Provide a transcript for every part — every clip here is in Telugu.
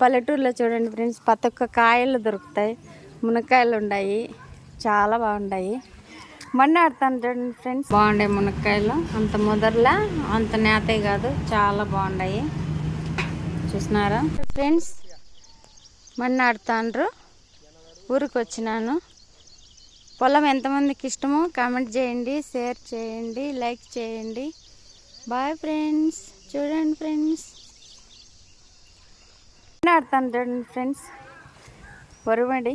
పల్లెటూరులో చూడండి ఫ్రెండ్స్ ప్రతి ఒక్క కాయలు దొరుకుతాయి. మునక్కాయలు ఉన్నాయి చాలా బాగుంటాయి మొన్న ఆడతాను చూడండి ఫ్రెండ్స్. బాగుండే మునక్కాయలు. అంత ముదర్లా అంత నేతే కాదు. చాలా బాగున్నాయి చూసినారా? ఫ్రెండ్స్ మొన్న ఆడుతాండ్రు. ఊరికి వచ్చినాను పొలం ఎంతమందికి ఇష్టమో కామెంట్ చేయండి షేర్ చేయండి లైక్ చేయండి. Bye friends. చూడండి ఫ్రెండ్స్. ఆడతాను ఫ్రెండ్స్? వరువండి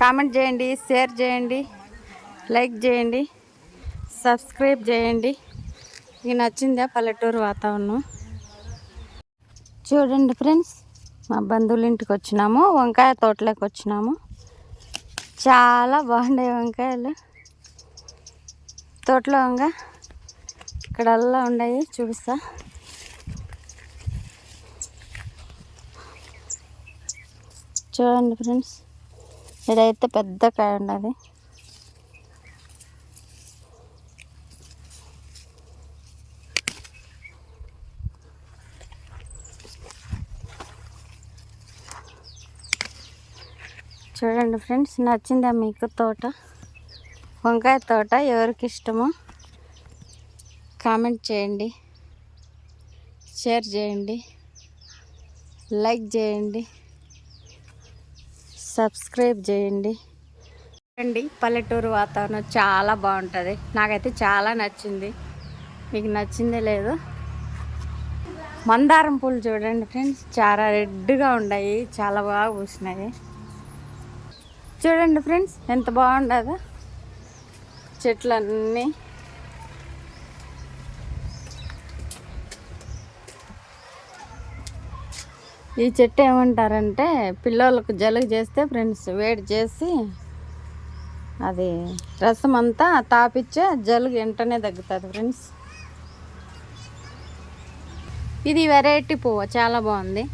కామెంట్ చేయండి షేర్ చేయండి లైక్ చేయండి సబ్స్క్రైబ్ చేయండి. మీకు నచ్చిందా పల్లెటూరు వాతావరణం? చూడండి ఫ్రెండ్స్ మా బంధువుల ఇంటికి వచ్చినాము వంకాయ తోటలోకి వచ్చినాము. చాలా బాగుండే వంకాయలు. తోటలో వంగ ఇక్కడల్లా ఉన్నాయి చూపిస్తా. చూడండి ఫ్రెండ్స్. ఇదైతే పెద్ద కాయ ఉండదు చూడండి ఫ్రెండ్స్ నచ్చిందా మీకు తోట? వంకాయ తోట ఎవరికి ఇష్టమో కామెంట్ చేయండి. షేర్ చేయండి. లైక్ చేయండి. సబ్స్క్రైబ్ చేయండి. అండి పల్లెటూరు వాతావరణం చాలా బాగుంటుంది. నాకైతే చాలా నచ్చింది. మీకు నచ్చిందే లేదు? మందారం పూలు చూడండి ఫ్రెండ్స్ చాలా రెడ్గా ఉన్నాయి చాలా బాగా పూసినాయి. చూడండి ఫ్రెండ్స్ ఎంత బాగుండదో. చెట్లన్నీ. ఈ చెట్టు ఏమంటారంటే పిల్లలకు జలుగు చేస్తే ఫ్రెండ్స్ వేడి చేసి అది రసం అంతా తాపిచ్చే జలుగు వెంటనే తగ్గుతుంది ఫ్రెండ్స్. ఇది వెరైటీ పువ్వు చాలా బాగుంది.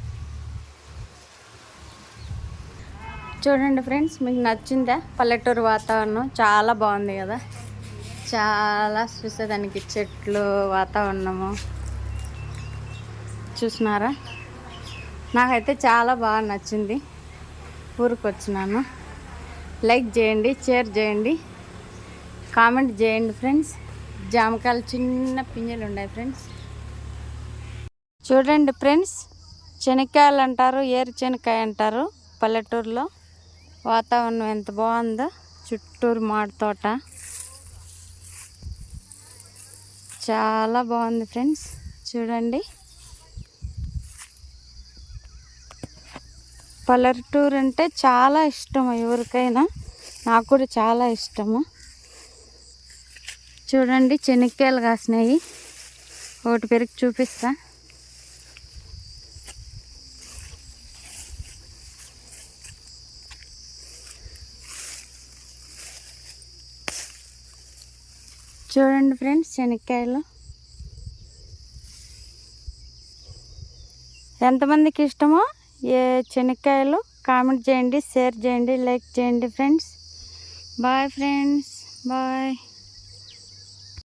చూడండి ఫ్రెండ్స్ మీకు నచ్చిందా? పల్లెటూరు వాతావరణం చాలా బాగుంది కదా. చాలా చూసేదానికి చెట్లు వాతావరణము. చూసినారా? నాకైతే చాలా బాగా నచ్చింది. ఊరికి వచ్చినాను లైక్ చేయండి షేర్ చేయండి కామెంట్ చేయండి ఫ్రెండ్స్. జామకాయలు చిన్న పింజలు ఉన్నాయి ఫ్రెండ్స్. చూడండి ఫ్రెండ్స్ శనక్కాయలు అంటారు ఏరు శనక్కాయ అంటారు పల్లెటూరులో. వాతావరణం ఎంత బాగుందో చుట్టూరు మాడి తోట. చాలా బాగుంది ఫ్రెండ్స్. చూడండి. పల్లెటూరు అంటే చాలా ఇష్టం ఎవరికైనా. నాకు కూడా చాలా ఇష్టము. చూడండి చెనక్కాయలు కాసినాయి. ఒకటి పెరిగి చూపిస్తా. చూడండి ఫ్రెండ్స్ శనక్కాయలు ఎంతమందికి ఇష్టమో ఏ చెనక్కాయలు కామెంట్ చేయండి షేర్ చేయండి లైక్ చేయండి ఫ్రెండ్స్. Bye friends bye.